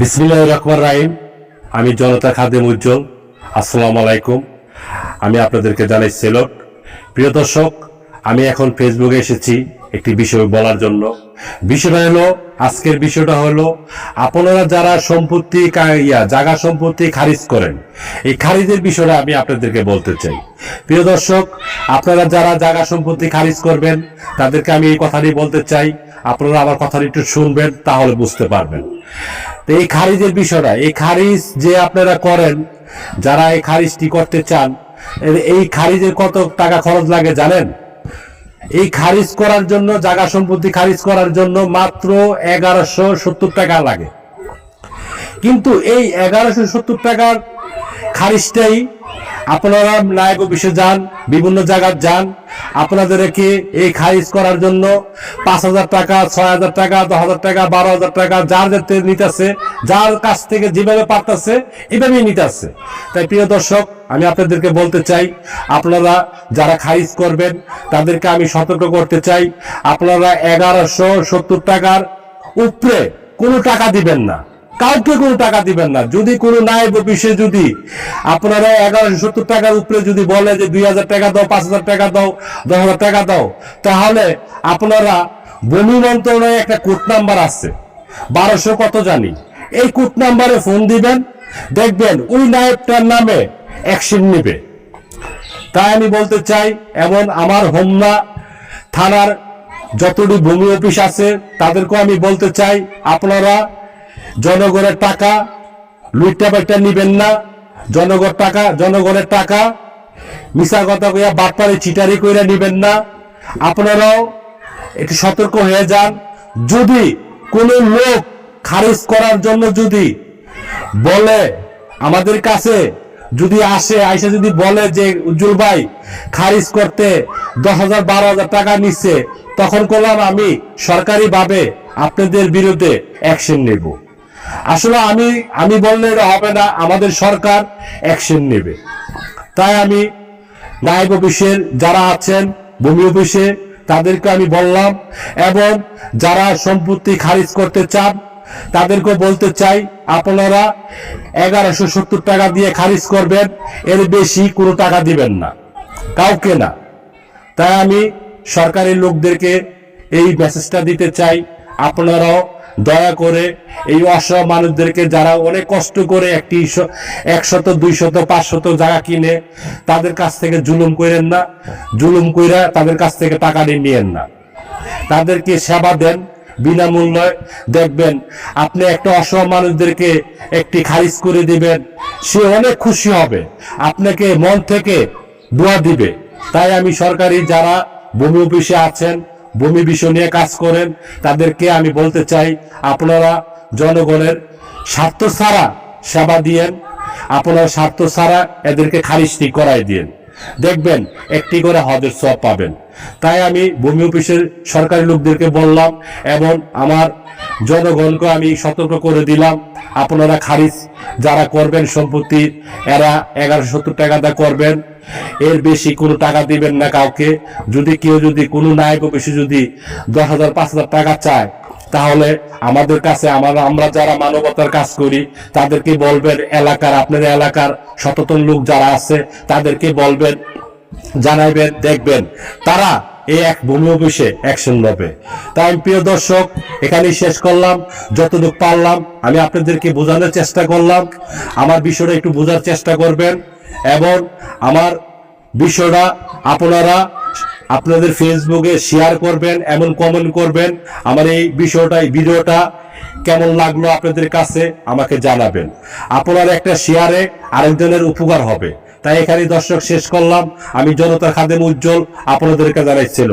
বিসমিল্লাহ রহমান রাহিম। আমি জনতা খাদেম উজ্জ্বল। আসসালামু আলাইকুম। আমি আপনাদেরকে জানাই সেলট। প্রিয় দর্শক, আমি এখন ফেসবুকে এসেছি একটি বিষয় বলার জন্য। বিষয়টা হলো, আজকের বিষয়টা হলো, আপনারা যারা সম্পত্তি ইয়া জায়গা সম্পত্তি খারিজ করেন, এই খারিজের বিষয়টা আমি আপনাদেরকে বলতে চাই। প্রিয় দর্শক, আপনারা যারা জায়গা সম্পত্তি খারিজ করবেন, তাদেরকে আমি এই কথাটি বলতে চাই। আপনারা আমার কথাটি একটু শুনবেন, তাহলে বুঝতে পারবেন। তো এই খারিজের বিষয়টা, এই খারিজ যে আপনারা করেন, যারা এই খারিজটি করতে চান এই খারিজের কত টাকা খরচ লাগে জানেন? এই খারিজ করার জন্য, জায়গা সম্পত্তি খারিজ করার জন্য মাত্র এগারোশো সত্তর টাকা লাগে। কিন্তু এই এগারোশো সত্তর টাকার খারিজটাই আপনারা নায়ক অফিসে যান, বিভিন্ন জায়গায় যান। আপনাদেরকে এই খারিজ করার জন্য পাঁচ হাজার টাকা, ছয় হাজার টাকা, দশ হাজার টাকা, বারো হাজার টাকা, যার যাতে নিতেছে, যার কাছ থেকে যেভাবে পারতেছে, এভাবেই নিতেছে। তাই প্রিয় দর্শক, আমি আপনাদেরকে বলতে চাই, আপনারা যারা খারিজ করবেন, তাদেরকে আমি সতর্ক করতে চাই, আপনারা এগারোশো সত্তর টাকার উপরে কোনো টাকা দিবেন না। কাউকে কোনো টাকা দিবেন না। যদি কোনো নায়ব অফিসে যদি আপনারা এগারোশো সত্তর টাকার উপরে যদি বলে যে দুই হাজার টাকা দাও, পাঁচ হাজার টাকা দাও, দশ হাজার টাকা দাও, তাহলে আপনারা ভূমি মন্ত্রণালয়ে একটা কোড নাম্বার আছে। বারোশো কত জানি। এই কোড নাম্বারে ফোন দিবেন, দেখবেন ওই নায়বটার নামে অ্যাকশন নেবে। তাই আমি বলতে চাই, এমন আমার হোমনা থানার যতটি ভূমি অফিস আছে, তাদেরকেও আমি বলতে চাই, আপনারা জনগণের টাকা লুইটা বাইটা নিবেন না। জনগণ টাকা, জনগণের টাকা। মিশা কথা কইয়া বাটপারে চিটারি কইরা নিবেন না। আপনারাও একটু সতর্ক হয়ে যান। যদি কোনো লোক খারিজ করার জন্য যদি বলে আমাদের কাছে, যদি আসে, আইসা যদি বলে যে, উজ্জ্বল ভাই, খারিজ করতে দশ হাজার, বারো হাজার টাকা নিচ্ছে, তখন করলাম আমি সরকারিভাবে আপনাদের বিরুদ্ধে অ্যাকশন নেব। আসলে আমি আমি বললে এটা হবে না, আমাদের সরকার অ্যাকশন নেবে। তাই আমি নায়ব অফিসের যারা আছেন, ভূমি অফিসে, তাদেরকে আমি বললাম, এবং যারা সম্পত্তি খারিজ করতে চান তাদেরকে বলতে চাই, আপনারা এগারোশো সত্তর টাকা দিয়ে খারিজ করবেন, এর বেশি কোনো টাকা দিবেন না। কাউকে না। তাই আমি সরকারি লোকদেরকে এই মেসেজটা দিতে চাই, আপনারাও দয়া করে এই অসহায় মানুষদেরকে যারা অনেক কষ্ট করে একটি একশত, দুইশত, পাঁচশত জায়গা কিনে তাদের কাছ থেকে জুলুম করেন না, জুলুম কইরা তাদের কাছ থেকে টাকা নিয়ে নিয়েন না। তাদেরকে সেবা দেন বিনামূল্যে। দেখবেন আপনি একটা অসহায় মানুষদেরকে একটি খারিজ করে দিবেন, সে অনেক খুশি হবে, আপনাকে মন থেকে দোয়া দিবে। তাই আমি সরকারি যারা ভূমি অফিসে আছেন ভূমি বিষয় নিয়ে কাজ করেন। তাদেরকে আমি বলতে চাই, আপনারা জনগণের স্বার্থ ছাড়া সেবা দিয়েন, আপনারা স্বার্থ ছাড়া এদেরকে খারিজটি করাই দিয়েন। দেখবেন, একটি করে হজের সব পাবেন। তাই আমি ভূমি অফিসের সরকারি লোকদেরকে বললাম এবং আমার জনগণকে আমি সতর্ক করে দিলাম। আপনারা খারিজ যারা করবেন সম্পত্তি, এরা এগারো সত্তর টাকা দা করবেন। এর বেশি কোনো টাকা দিবেন না কাউকে। যদি কেউ যদি কোনো নায়ক অফিসে যদি দশ হাজার, পাঁচ হাজার টাকা চায়, তাহলে আমাদের কাছে আমরা আমরা যারা মানবতার কাজ করি, তাদেরকে বলবেন, এলাকার আপনার এলাকার সচেতন লোক যারা আছে, তাদেরকে বলবেন, জানাইবেন, দেখবেন। তারা এই এক ভূমি অফিসে অ্যাকশন নেবে। তাই প্রিয় দর্শক, এখানেই শেষ করলাম। যতটুকু পারলাম, আমি আপনাদেরকে বোঝানোর চেষ্টা করলাম। আমার বিষয়টা একটু বোঝার চেষ্টা করবেন এবং আমার বিষয়টা আপনারা আপনাদের ফেসবুকে শেয়ার করবেন, এমন কমেন্ট করবেন। আমার এই বিষয়টা, এই ভিডিওটা কেমন লাগল আপনাদের কাছে আমাকে জানাবেন। আপনার একটা শেয়ারে আরেকজনের উপকার হবে। তাই এখানে দর্শক শেষ করলাম। আমি জনতার খাদেম উজ্জ্বল আপনাদেরকে জানাইছিল